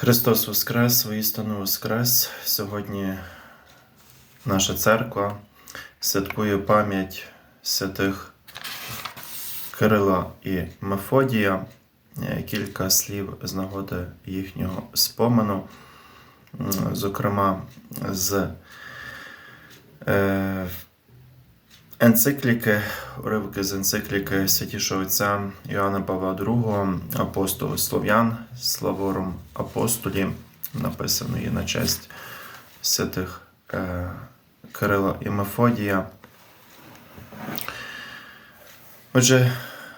Христос Воскрес, воістину Воскрес. Сьогодні наша церква святкує пам'ять святих Кирила і Мефодія. Е, Кілька слів з нагоди їхнього спомену, зокрема з е, енцикліки, уривки з енцикліки святішого отця Іоанна Павла II, апостолу Слов'ян, Славором апостолі, написаної на честь святих е, Кирила і Мефодія. Отже,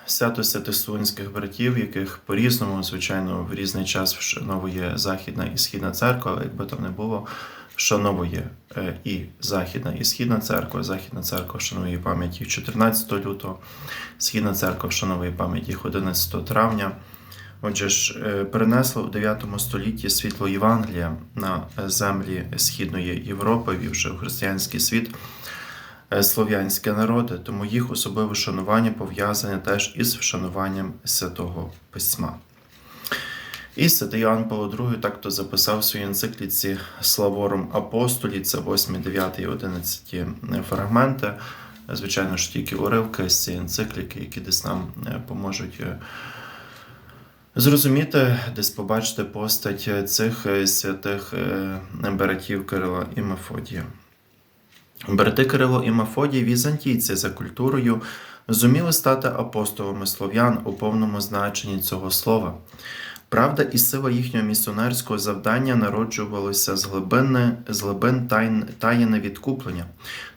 свято Святослунських братів, яких по-різному, звичайно, в різний час вшановує Західна і Східна церква, якби там не було, вшановує е, і Західна і Східна церква. Західна церква вшанує пам'ять їх 14 лютого, Східна церква вшановує пам'ять їх 11 травня. Отже ж, е, перенесло у 9 столітті світло Євангелія на землі Східної Європи, вівши в християнський світ е, слов'янські народи, тому їх особливе шанування пов'язане теж із вшануванням святого письма. І святий Іоанн Павло II так то записав в своїй енцикліці Славором апостолі, це 8, 9 і 11 фрагменти. Звичайно ж, тільки уривки з цієї енцикліки, які десь нам е, поможуть е, зрозуміти, десь побачити постать цих е, святих братів Кирила і Мефодія. Брати Кирило і Мефодій, візантійці за культурою, зуміли стати апостолами слов'ян у повному значенні цього слова. Правда і сила їхнього місіонерського завдання народжувалися з глибини, з глибин таїни відкуплення.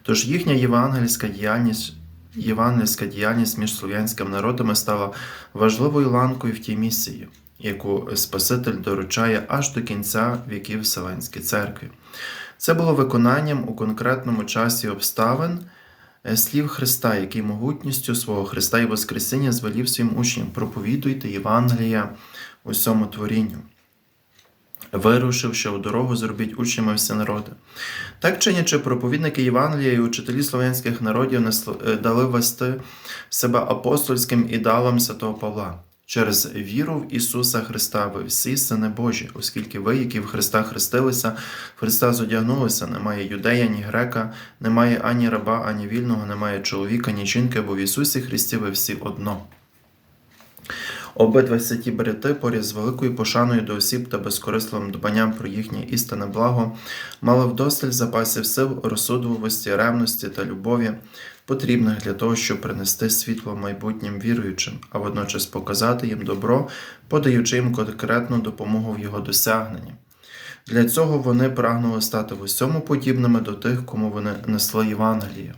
Тож їхня євангельська діяльність, євангельська діяльність між слов'янськими народами стала важливою ланкою в тій місії, яку Спаситель доручає аж до кінця віків Вселенській церкві. Це було виконанням у конкретному часі обставин слів Христа, який могутністю свого Христа і Воскресіння звелів своїм учням проповідуйте Євангелія усьому творінню. Вирушивши у дорогу, зробіть учнями всі народи. Так чинячи, проповідники Євангелія і учителі слов'янських народів е, дали вести себе апостольським ідеалом святого Павла. Через віру в Ісуса Христа ви всі сини Божі, оскільки ви, які в Христа хрестилися, в Христа зодягнулися, немає юдея, ні грека, немає ані раба, ані вільного, немає чоловіка, ні жінки, бо в Ісусі Христі ви всі одно. Обидва святі брати поряд з великою пошаною до осіб та безкорисливим дбанням про їхнє істинне благо, мали вдосталь запасів сил, розсудливості, ревності та любові, потрібних для того, щоб принести світло майбутнім віруючим, а водночас показати їм добро, подаючи їм конкретну допомогу в його досягненні. Для цього вони прагнули стати в усьому подібними до тих, кому вони несли Євангеліє.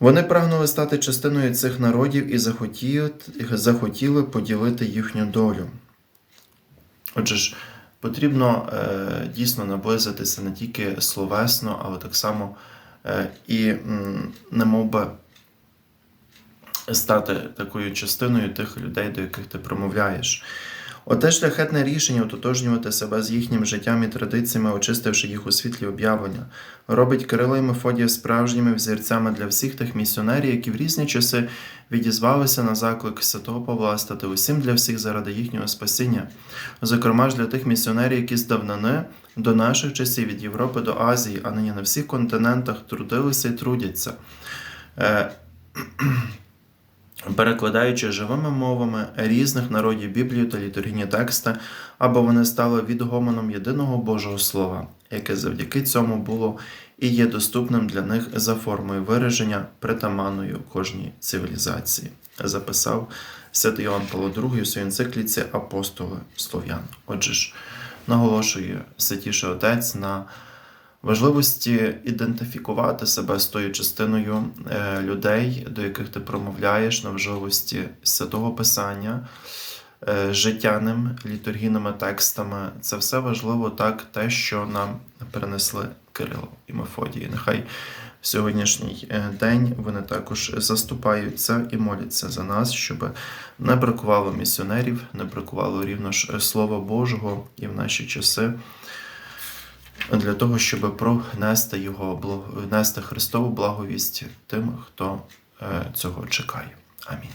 Вони прагнули стати частиною цих народів і захотіли, захотіли поділити їхню долю. Отже ж, потрібно е, дійсно наблизитися не тільки словесно, але так само і не мов би стати такою частиною тих людей, до яких ти промовляєш. Оте шляхетне рішення ототожнювати себе з їхнім життям і традиціями, очистивши їх у світлі об'явлення, робить Кирила і Мефодія справжніми взірцями для всіх тих місіонерів, які в різні часи відізвалися на заклик святого Павла стати усім для всіх заради їхнього спасіння, зокрема ж для тих місіонерів, які з давнини до наших часів від Європи до Азії, а нині на всіх континентах трудилися і трудяться. Перекладаючи живими мовами різних народів Біблію та літургійні тексти, аби вони стали відгомоном єдиного Божого Слова, яке завдяки цьому було і є доступним для них за формою вираження, притаманною кожній цивілізації, записав святий Іоанн Павло II у своїй енцикліці Апостоли Слов'ян. Отже ж, наголошує святіший отець на важливості ідентифікувати себе з тою частиною е, людей, до яких ти промовляєш, на важливості святого Писання, е, життєним літургійними текстами. Це все важливо так, те, що нам перенесли Кирило і Мефодії. Нехай в сьогоднішній е, день вони також заступаються і моляться за нас, щоб не бракувало місіонерів, не бракувало рівно ж Слова Божого і в наші часи для того, щоб пронести його нести Христову благовість тим, хто е, цього чекає. Амінь.